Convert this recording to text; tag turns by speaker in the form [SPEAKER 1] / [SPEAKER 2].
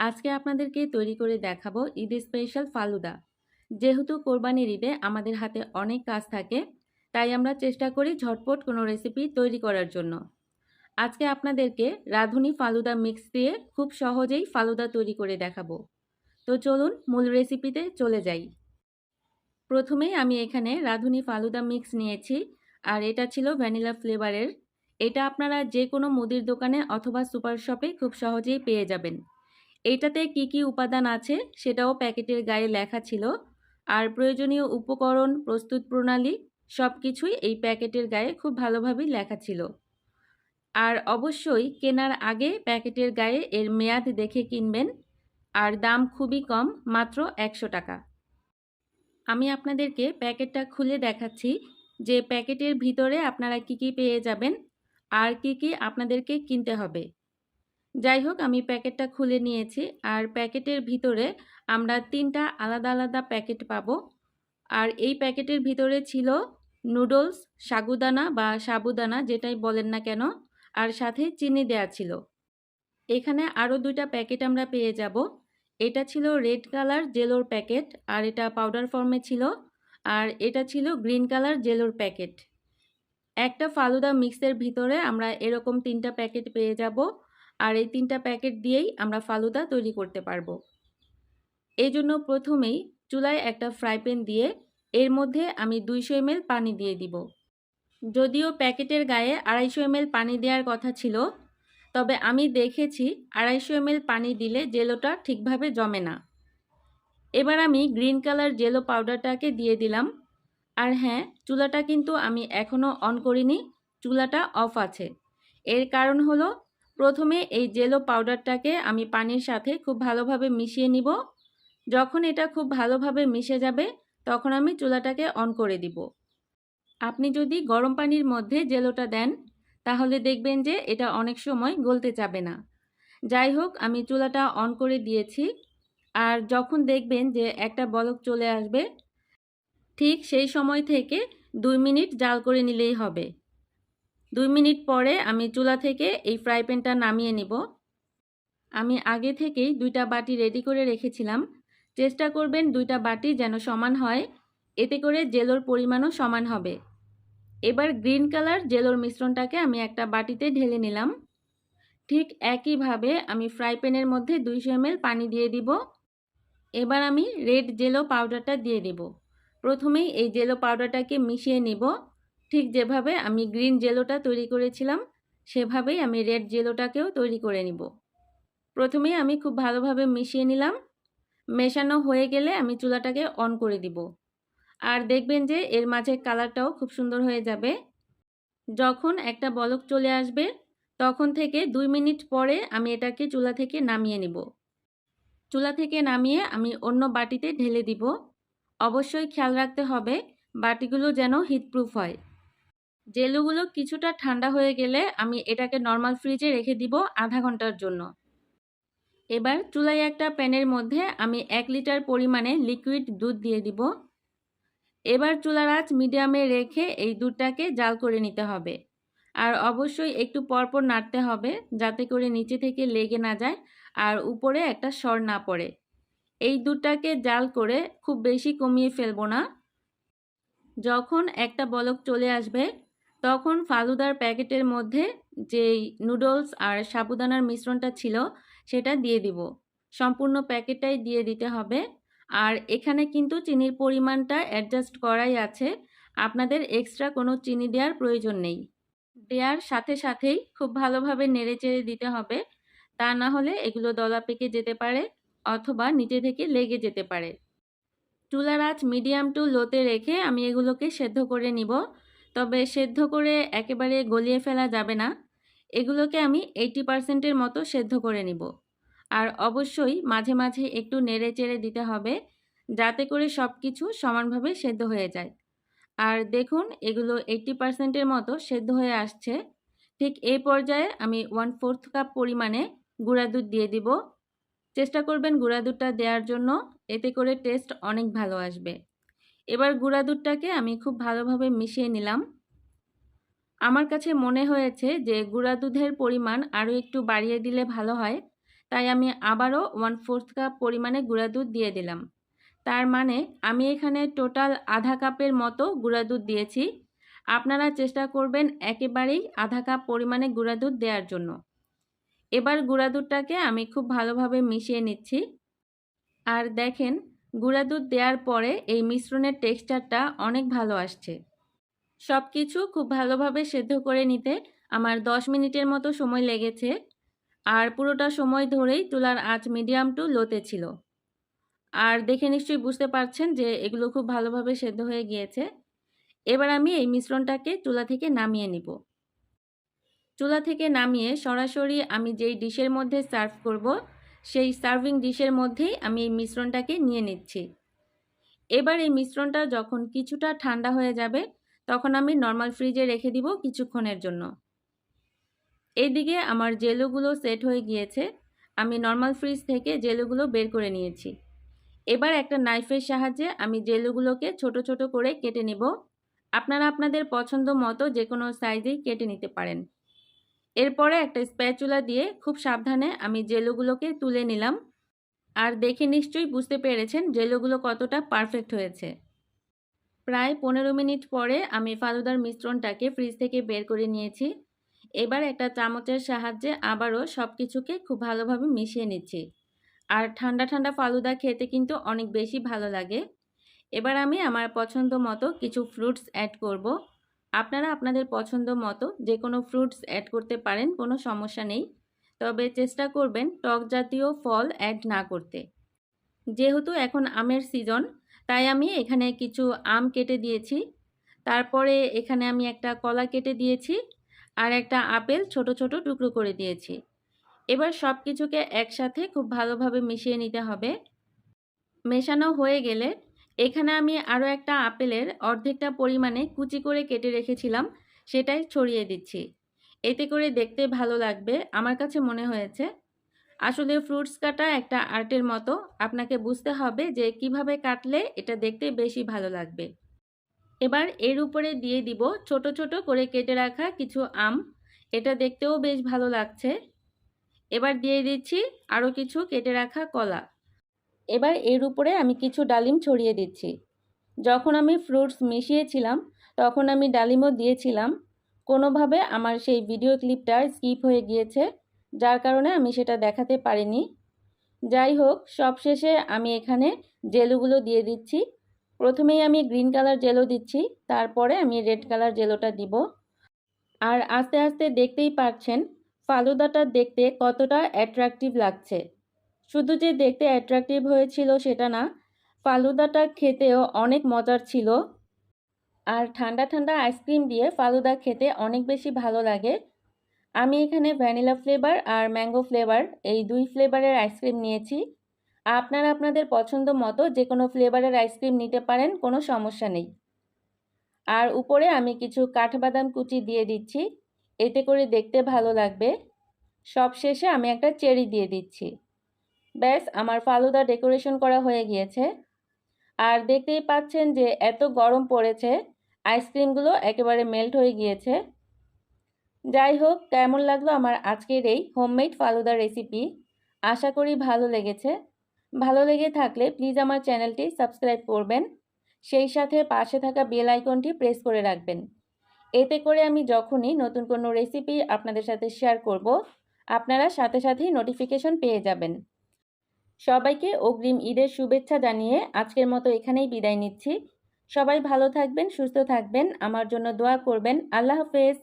[SPEAKER 1] আজকে আপনাদেরকে তৈরি করে দেখাবো ঈদ স্পেশাল ফালুদা। যেহেতু কোরবানির ঈদে আমাদের হাতে অনেক কাজ থাকে, তাই আমরা চেষ্টা করি ঝটপট কোনো রেসিপি তৈরি করার জন্য। আজকে আপনাদেরকে রাঁধুনি ফালুদা মিক্স দিয়ে খুব সহজেই ফালুদা তৈরি করে দেখাবো। তো চলুন মূল রেসিপিতে চলে যাই। প্রথমেই আমি এখানে রাঁধুনি ফালুদা মিক্স নিয়েছি, আর এটা ছিল ভ্যানিলা ফ্লেভারের এটা আপনারা যে কোনো মুদির দোকানে অথবা সুপার শপে খুব সহজেই পেয়ে যাবেন। এইটাতে কি কি উপাদান আছে সেটাও প্যাকেটের গায়ে লেখা ছিল। আর প্রয়োজনীয় উপকরণ, প্রস্তুত প্রণালী সব কিছুই এই প্যাকেটের গায়ে খুব ভালোভাবেই লেখা ছিল। আর অবশ্যই কেনার আগে প্যাকেটের গায়ে এর মেয়াদ দেখে কিনবেন। আর দাম খুবই কম, মাত্র একশো টাকা। আমি আপনাদেরকে প্যাকেটটা খুলে দেখাচ্ছি যে প্যাকেটের ভিতরে আপনারা কি কি পেয়ে যাবেন। আর কি কি আপনাদেরকে কিনতে হবে। যাই হোক, আমি প্যাকেটটা খুলে নিয়েছি। আর প্যাকেটের ভিতরে আমরা তিনটা আলাদা আলাদা প্যাকেট পাবো। আর এই প্যাকেটের ভিতরে ছিল নুডলস, সাগুদানা বা সাবুদানা, যেটাই বলেন না কেন, আর সাথে চিনি দেয়া ছিল। এখানে আরও দুইটা প্যাকেট আমরা পেয়ে যাব। এটা ছিল রেড কালার জেলোর প্যাকেট, আর এটা পাউডার ফর্মে ছিল। আর এটা ছিল গ্রিন কালার জেলোর প্যাকেট। একটা ফালুদা মিক্সের ভিতরে আমরা এরকম তিনটা প্যাকেট পেয়ে যাব। আর এই তিনটা প্যাকেট দিয়েই আমরা ফালুদা তৈরি করতে পারব। এই জন্য প্রথমেই চুলায় একটা ফ্রাই প্যান দিয়ে এর মধ্যে আমি দুইশো এমএল পানি দিয়ে দিব। যদিও প্যাকেটের গায়ে আড়াইশো এমএল পানি দেওয়ার কথা ছিল, তবে আমি দেখেছি আড়াইশো এমএল পানি দিলে জেলোটা ঠিকভাবে জমে না। এবার আমি গ্রিন কালার জেলো পাউডারটাকে দিয়ে দিলাম। আর হ্যাঁ চুলাটা কিন্তু আমি এখনও অন করিনি, চুলাটা অফ আছে। এর কারণ হলো প্রথমে এই জেলো পাউডারটাকে আমি পানির সাথে খুব ভালোভাবে মিশিয়ে নিব। যখন এটা খুব ভালোভাবে মিশে যাবে, তখন আমি চুলাটাকে অন করে দিব। আপনি যদি গরম পানির মধ্যে জেলোটা দেন, তাহলে দেখবেন যে এটা অনেক সময় গলতে যাবে না। যাই হোক, আমি চুলাটা অন করে দিয়েছি। আর যখন দেখবেন যে একটা বলক চলে আসবে, ঠিক সেই সময় থেকে দুই মিনিট জাল করে নিলেই হবে। দুই মিনিট পরে আমি চুলা থেকে এই ফ্রাই প্যানটা নামিয়ে নিব। আমি আগে থেকেই দুইটা বাটি রেডি করে রেখেছিলাম। চেষ্টা করবেন দুইটা বাটি যেন সমান হয়, এতে করে জেলোর পরিমাণও সমান হবে। এবার গ্রিন কালার জেলোর মিশ্রণটাকে আমি একটা বাটিতে ঢেলে নিলাম। ঠিক একইভাবে আমি ফ্রাই প্যানের মধ্যে দুইশো এমএল পানি দিয়ে দিব। এবার আমি রেড জেলো পাউডারটা দিয়ে দিব। প্রথমেই এই জেলো পাউডারটাকে মিশিয়ে নিব। ঠিক যেভাবে আমি গ্রিন জেলোটা তৈরি করেছিলাম, সেভাবেই আমি রেড জেলোটাকেও তৈরি করে নিব। প্রথমেই আমি খুব ভালোভাবে মিশিয়ে নিলাম। মেশানো হয়ে গেলে আমি চুলাটাকে অন করে দিব। আর দেখবেন যে এর মাঝে কালারটাও খুব সুন্দর হয়ে যাবে। যখন একটা বলক চলে আসবে, তখন থেকে দুই মিনিট পরে আমি এটাকে চুলা থেকে নামিয়ে নিব। চুলা থেকে নামিয়ে আমি অন্য বাটিতে ঢেলে দিব। অবশ্যই খেয়াল রাখতে হবে, বাটিগুলো যেন হিটপ্রুফ হয়। জেলুগুলো কিছুটা ঠান্ডা হয়ে গেলে আমি এটাকে নর্মাল ফ্রিজে রেখে দিব আধা ঘণ্টার জন্য। এবার চুলায় একটা প্যানের মধ্যে আমি এক লিটার পরিমাণে লিকুইড দুধ দিয়ে দিব। এবার চুলার আঁচ মিডিয়ামে রেখে এই দুধটাকে জাল করে নিতে হবে। আর অবশ্যই একটু পরপর নাড়তে হবে যাতে করে নিচে থেকে লেগে না যায় আর উপরে একটা সর না পড়ে। এই দুধটাকে জাল করে খুব বেশি কমিয়ে ফেলব না। যখন একটা বলক চলে আসবে তখন ফালুদার প্যাকেটের মধ্যে যেই নুডলস আর সাবুদানার মিশ্রণটা ছিল, সেটা দিয়ে দিব। সম্পূর্ণ প্যাকেটটাই দিয়ে দিতে হবে। আর এখানে কিন্তু চিনির পরিমাণটা অ্যাডজাস্ট করাই আছে। আপনাদের এক্সট্রা কোনো চিনি দেওয়ার প্রয়োজন নেই। দেওয়ার সাথে সাথেই খুব ভালোভাবে নেড়ে চেড়ে দিতে হবে। তা না হলে এগুলো দলা পেকে যেতে পারে অথবা নিচে থেকে লেগে যেতে পারে। চুলার আঁচ মিডিয়াম টু লোতে রেখে আমি এগুলোকে সেদ্ধ করে নিব। তবে সেদ্ধ করে একেবারে গলিয়ে ফেলা যাবে না। এগুলোকে আমি এইটি পার্সেন্টের মতো সেদ্ধ করে নিব। আর অবশ্যই মাঝে মাঝে একটু নেড়ে চেড়ে দিতে হবে, যাতে করে সব কিছু সমানভাবে সেদ্ধ হয়ে যায়। আর দেখুন, এগুলো এইটটি পার্সেন্টের মতো সেদ্ধ হয়ে আসছে। ঠিক এই পর্যায়ে আমি ওয়ান ফোর্থ কাপ পরিমাণে গুঁড়া দুধ দিয়ে দিব। চেষ্টা করবেন গুঁড়া দুধটা দেওয়ার জন্য, এতে করে টেস্ট অনেক ভালো আসবে। এবার গুঁড়া দুধটাকে আমি খুব ভালোভাবে মিশিয়ে নিলাম। আমার কাছে মনে হয়েছে যে গুঁড়া দুধের পরিমাণ আরও একটু বাড়িয়ে দিলে ভালো হয়, তাই আমি আবারও ওয়ান ফোর্থ কাপ পরিমাণে গুঁড়া দুধ দিয়ে দিলাম। তার মানে আমি এখানে টোটাল আধা কাপের মতো গুঁড়া দুধ দিয়েছি। আপনারা চেষ্টা করবেন একেবারেই আধা কাপ পরিমাণে গুঁড়া দুধ দেওয়ার জন্য। এবার গুঁড়া দুধটাকে আমি খুব ভালোভাবে মিশিয়ে নিচ্ছি। আর দেখেন গুঁড়া দুধ দেওয়ার পরে এই মিশ্রণের টেক্সচারটা অনেক ভালো আসছে। সব কিছু খুব ভালোভাবে সেদ্ধ করে নিতে আমার 10 মিনিটের মতো সময় লেগেছে আর পুরোটা সময় ধরেই চুলার আঁচ মিডিয়াম টু লোতে ছিল। আর দেখে নিশ্চয়ই বুঝতে পারছেন যে এগুলো খুব ভালোভাবে সেদ্ধ হয়ে গিয়েছে। এবার আমি এই মিশ্রণটাকে চুলা থেকে নামিয়ে নিব। চুলা থেকে নামিয়ে সরাসরি আমি যেই ডিশের মধ্যে সার্ভ করব সেই সার্ভিং ডিশের মধ্যেই আমি এই মিশ্রণটাকে নিয়ে নিচ্ছি। এবার এই মিশ্রণটা যখন কিছুটা ঠান্ডা হয়ে যাবে, তখন আমি নর্মাল ফ্রিজে রেখে দিব কিছুক্ষণের জন্য। এইদিকে আমার জেলোগুলো সেট হয়ে গিয়েছে, আমি নর্মাল ফ্রিজ থেকে জেলোগুলো বের করে নিয়েছি। এবার একটা নাইফের সাহায্যে আমি জেলোগুলোকে ছোট ছোট করে কেটে নেব। আপনারা আপনাদের পছন্দ মতো যে কোনো সাইজেই কেটে নিতে পারেন। এরপরে একটা স্প্যাচুলা দিয়ে খুব সাবধানে আমি জেলোগুলোকে তুলে নিলাম। আর দেখে নিশ্চয়ই বুঝতে পেরেছেন জেলোগুলো কতটা পারফেক্ট হয়েছে। প্রায় পনেরো মিনিট পরে আমি ফালুদার মিশ্রণটাকে ফ্রিজ থেকে বের করে নিয়েছি। এবার একটা চামচের সাহায্যে আবারও সব কিছুকে খুব ভালোভাবে মিশিয়ে নিচ্ছি। আর ঠান্ডা ঠান্ডা ফালুদা খেতে কিন্তু অনেক বেশি ভালো লাগে। এবার আমি আমার পছন্দ মতো কিছু ফ্রুটস অ্যাড করব। আপনারা আপনাদের পছন্দ মতো যে কোনো ফ্রুটস অ্যাড করতে পারেন, কোনো সমস্যা নেই। তবে চেষ্টা করবেন টক জাতীয় ফল অ্যাড না করতে। যেহেতু এখন আমের সিজন তাই আমি এখানে কিছু আম কেটে দিয়েছি। তারপরে এখানে আমি একটা কলা কেটে দিয়েছি আর একটা আপেল ছোট ছোট টুকরো করে দিয়েছি। এবার সব কিছুকে একসাথে খুব ভালোভাবে মিশিয়ে নিতে হবে। মেশানো হয়ে গেলে এখানে আমি আরও একটা আপেলের অর্ধেকটা পরিমাণে কুচি করে কেটে রেখেছিলাম, সেটাই ছড়িয়ে দিচ্ছি। এতে করে দেখতে ভালো লাগবে, আমার কাছে মনে হয়েছে। আসলে ফ্রুটস কাটা একটা আর্টের মতো, আপনাকে বুঝতে হবে যে কীভাবে কাটলে এটা দেখতে বেশি ভালো লাগবে। এবার এর উপরে দিয়ে দিব ছোট ছোট করে কেটে রাখা কিছু আম, এটা দেখতেও বেশ ভালো লাগছে। এবার দিয়ে দিচ্ছি আরও কিছু কেটে রাখা কলা। এবার এর উপরে আমি কিছু ডালিম ছড়িয়ে দিচ্ছি। যখন আমি ফ্রুটস মিশিয়েছিলাম, তখন আমি ডালিমও দিয়েছিলাম। কোনোভাবে আমার সেই ভিডিও ক্লিপটা স্কিপ হয়ে গিয়েছে, যার কারণে আমি সেটা দেখাতে পারিনি। যাই হোক, সবশেষে আমি এখানে জেলুগুলো দিয়ে দিচ্ছি। প্রথমেই আমি গ্রিন কালার জেলো দিচ্ছি, তারপরে আমি রেড কালার জেলোটা দিব। আর আস্তে আস্তে দেখতেই পাচ্ছেন ফালুদাটা দেখতে কতটা অ্যাট্রাকটিভ লাগছে। শুধু যে দেখতে অ্যাট্রাকটিভ হয়েছিল সেটা না, ফালুদাটা খেতেও অনেক মজার ছিল। আর ঠান্ডা ঠান্ডা আইসক্রিম দিয়ে ফালুদা খেতে অনেক বেশি ভালো লাগে। আমি এখানে ভ্যানিলা ফ্লেভার আর ম্যাঙ্গো ফ্লেভার এই দুই ফ্লেভারের আইসক্রিম নিয়েছি। আপনারা আপনাদের পছন্দ মতো যে কোনো ফ্লেভারের আইসক্রিম নিতে পারেন, কোনো সমস্যা নেই। আর উপরে আমি কিছু কাঠবাদাম কুচি দিয়ে দিচ্ছি, এতে করে দেখতে ভালো লাগবে। সব শেষে আমি একটা চেরি দিয়ে দিচ্ছি। ব্যাস, আমার ফালুদা ডেকোরেশন করা হয়ে গিয়েছে। আর দেখতেই পাচ্ছেন যে এত গরম পড়েছে আইসক্রিমগুলো একেবারে মেল্ট হয়ে গিয়েছে। যাই হোক, কেমন লাগল আমার আজকের এই হোমমেড ফালুদা রেসিপি আশা করি ভালো লেগেছে। ভালো লেগে থাকলে প্লিজ আমার চ্যানেলটি সাবস্ক্রাইব করবেন। সেই সাথে পাশে থাকা বেল আইকনটি প্রেস করে রাখবেন। এতে করে আমি যখনই নতুন কোনো রেসিপি আপনাদের সাথে শেয়ার করব, আপনারা সাথে সাথেই নোটিফিকেশন পেয়ে যাবেন। সবাইকে অগ্রিম ঈদের শুভেচ্ছা জানিয়ে আজকের মতো এখানেই বিদায় নিচ্ছি। সবাই ভালো থাকবেন, সুস্থ থাকবেন। আমার জন্য দোয়া করবেন। আল্লাহ হাফেজ।